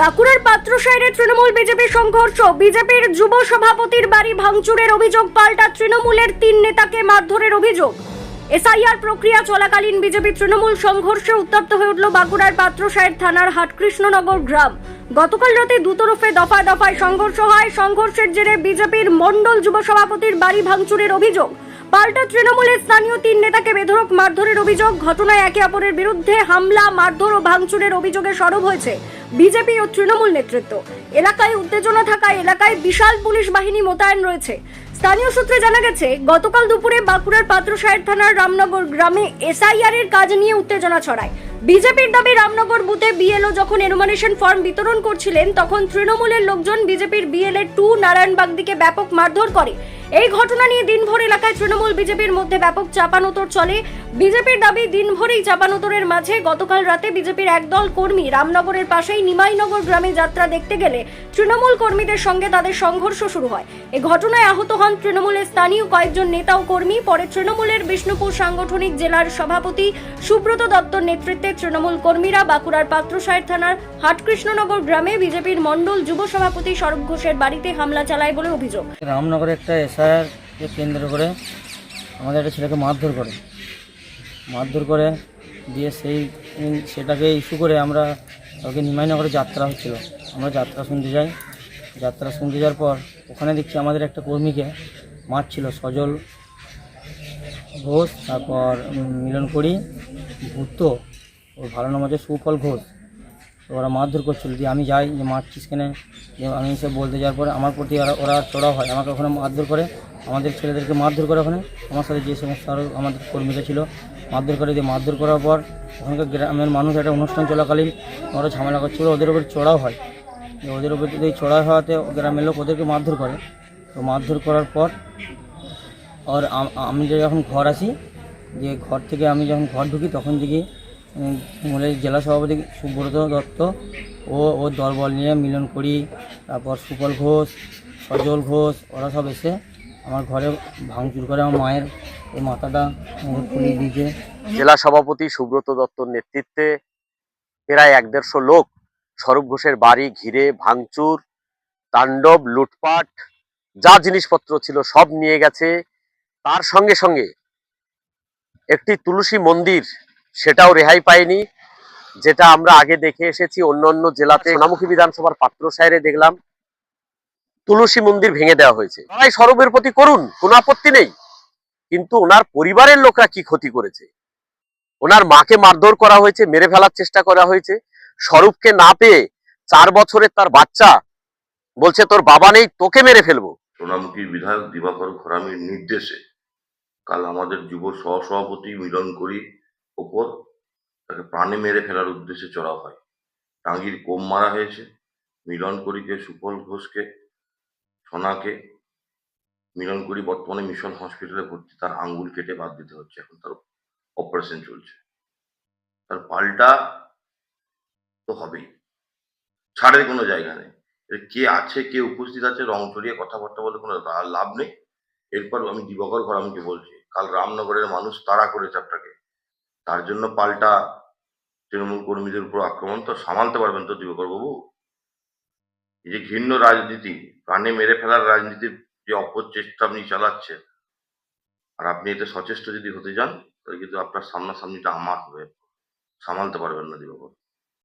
বাঁকুড়ার পাত্রসাইরে তৃণমূল বিজেপি সংঘর্ষ। বিজেপির যুব সভাপতির বাড়ি ভাঙচুরের অভিযোগ পাল্টা তৃণমূলের তিন নেতাকে মারধরের অভিযোগ। এসআইআর প্রক্রিয়া চলাকালীন বিজেপি তৃণমূল সংঘর্ষে উত্তপ্ত হয়ে উঠল বাঁকুড়ার পাত্রসাইর থানার হাটকৃষ্ণনগর গ্রাম। গতকাল রাতে দুতরফে দফায় দফায় সংঘর্ষ হয়। সংঘর্ষের জেরে বিজেপির মণ্ডল যুব সভাপতির বাড়ি ভাঙচুরের অভিযোগ। পাল্টা তৃণমূলের স্থানীয় তিন নেতাকে বেধরক মারধরের অভিযোগ, ঘটনায় একে অপরের বিরুদ্ধে হামলা, মারধর ও ভাঙচুরের অভিযোগে সরব হয়েছে বিজেপি ও তৃণমূল নেতৃত্ব। এলাকায় উত্তেজনা থাকায় এলাকায় বিশাল পুলিশ বাহিনী মোতায়েন রয়েছে। স্থানীয় সূত্রে জানা গেছে, গতকাল দুপুরে বাঁকুড়ার পাত্রসাহের থানার রামনগর গ্রামে এসআইআর এর কাজ নিয়ে উত্তেজনা ছড়ায়। বিজেপির দাবি, রামনগর বুথে বিএলও যখন এনুমানেশন ফর্ম বিতরণ করছিলেন, তখন তৃণমূলের লোকজন বিজেপির বিএলএ টু নারায়ণবাগদিকে ব্যাপক মারধর করে। এই ঘটনা নিয়ে দিনভর এলাকায় তৃণমূল বিজেপির মধ্যে ব্যাপক চাপানোতর চলে। বিজেপির দাবি, দিনভরেই চাপানোতরের মাঝে গতকাল রাতে বিজেপির একদল কর্মী রামনগরের পাশেই নিমাইনগর গ্রামে যাত্রা দেখতে গেলে তৃণমূল কর্মীদের সঙ্গে তাদের সংঘর্ষ শুরু হয়। এ ঘটনায় আহত হন তৃণমূলের স্থানীয় কয়েকজন নেতা ও কর্মী। পরে তৃণমূলের বিষ্ণুপুর সাংগঠনিক জেলার সভাপতি সুব্রত দত্তর নেতৃত্বে তৃণমূল কর্মীরা বাঁকুড়ার পাত্রসাহের থানার হাটকৃষ্ণনগর গ্রামে বিজেপির মণ্ডল যুব সভাপতি স্বরূপ ঘোষের বাড়িতে হামলা চালায় বলে অভিযোগ। রামনগরে একটা এসআইআর কে কেন্দ্র করে আমাদের একটা ছেলেকে মারধর করে। মারধর করে দিয়ে সেই সেটাকে ইস্যু করে আমরা ওকে নিমাইনগরে যাত্রা হচ্ছিল। আমরা যাত্রা শুনতে যাই। যাত্রা শুনতে যাওয়ার পর ওখানে দেখছি আমাদের একটা কর্মীকে মারছিল সজল ঘোষ, তারপর মিলন করি ভূত ওর ভালো নাম হচ্ছে সুফল ঘোষ। ওরা মারধর করছিল দিয়ে আমি যাই, যে মারছিস কেনে? যে আমি এসে বলতে যাওয়ার পরে আমার প্রতি ওরা চড়া হয় আমাকে ওখানে মারধর করে, আমাদের ছেলেদেরকে মারধর করে ওখানে। আমার সাথে যে সমস্ত আরও আমাদের কর্মীরা ছিল, মারধর করে দিয়ে মারধর করার পর ওখানকার গ্রামের মানুষ একটা অনুষ্ঠান চলাকালীন ওরা ঝামেলা করছিল, ওদের উপর চড়াও হয়। যে ওদের উপর যদি চড়া হওয়াতে গ্রামের লোক ওদেরকে মারধর করে। তো মারধর করার পর আর আমি যে যখন ঘর আসি, যে ঘর থেকে আমি যখন ঘর ঢুকি, তখন দেখি উম, জেলা সভাপতি সুব্রত দত্ত ও ওর দলবল নিয়ে মিলন করি। তারপর সুপল ঘোষ সজল ঘোষ ওরা সব এসে আমার ঘরে ভাঙচুর করে আমার মায়ের এই মাথাটা ফুলিয়ে দিয়েছে। জেলা সভাপতি সুব্রত দত্তর নেতৃত্বে প্রায় এক দেড়শো লোক স্বরূপ ঘোষের বাড়ি ঘিরে ভাঙচুর তাণ্ডব লুটপাট যা জিনিসপত্র ছিল সব নিয়ে গেছে। তার সঙ্গে সঙ্গে একটি তুলসী মন্দির সেটাও রেহাই পায়নি যেটা আমরা আগে দেখে এসেছি অন্য অন্য জেলাতে সোনামুখী বিধানসভার পাত্র সাহেরে দেখলাম, তুলসী মন্দির ভেঙে দেওয়া হয়েছে। তাই স্বরূপের প্রতি করুন, কোনো আপত্তি নেই। কিন্তু ওনার পরিবারের লোকরা কি ক্ষতি করেছে? ওনার মাকে মারধর করা হয়েছে, মেরে ফেলার চেষ্টা করা হয়েছে। স্বরূপকে না পেয়ে চার বছরের তার বাচ্চা বলছে, তোর বাবা নেই, তোকে মেরে ফেলব। সোনামুখী বিধায়ক দিবাকর ঘরামির নির্দেশে কাল আমাদের যুব সহসভাপতি মিলন করি ওপর তাকে প্রাণে মেরে ফেলার উদ্দেশ্যে চড়া হয়। টাঙ্গির কোম মারা হয়েছে। মিলন করিকে সুফল ঘোষকে, সোনাকে, মিলন করি বর্তমানে মিশন হসপিটালে ভর্তি। তার আঙ্গুল কেটে বাদ দিতে হচ্ছে। এখন তার অপারেশন চলছে। তার পাল্টা তো হবেই। ছাড়ের কোনো জায়গা নেই। কে আছে, কে উপস্থিত আছে, রং চড়িয়ে কথাবার্তা বলে কোনো লাভ নেই। এরপর আমি দিবাকর ঘরামিকে বলছি, কাল রামনগরের মানুষ তাড়া করেছে আপনাকে তার জন্য পাল্টা তৃণমূল কর্মীদের উপর আক্রমণ তো সামালতে পারবেন তো দিবাকর বাবু। এই যে ঘৃণ্য রাজনীতি, প্রাণে মেরে ফেলার রাজনীতির যে অপচেষ্টা আপনি চালাচ্ছেন, আর আপনি এতে সচেষ্ট যদি হতে যান, তাহলে কিন্তু আপনার সামনাসামনিটা আমার হবে সামালতে পারবেন না দিবাকর।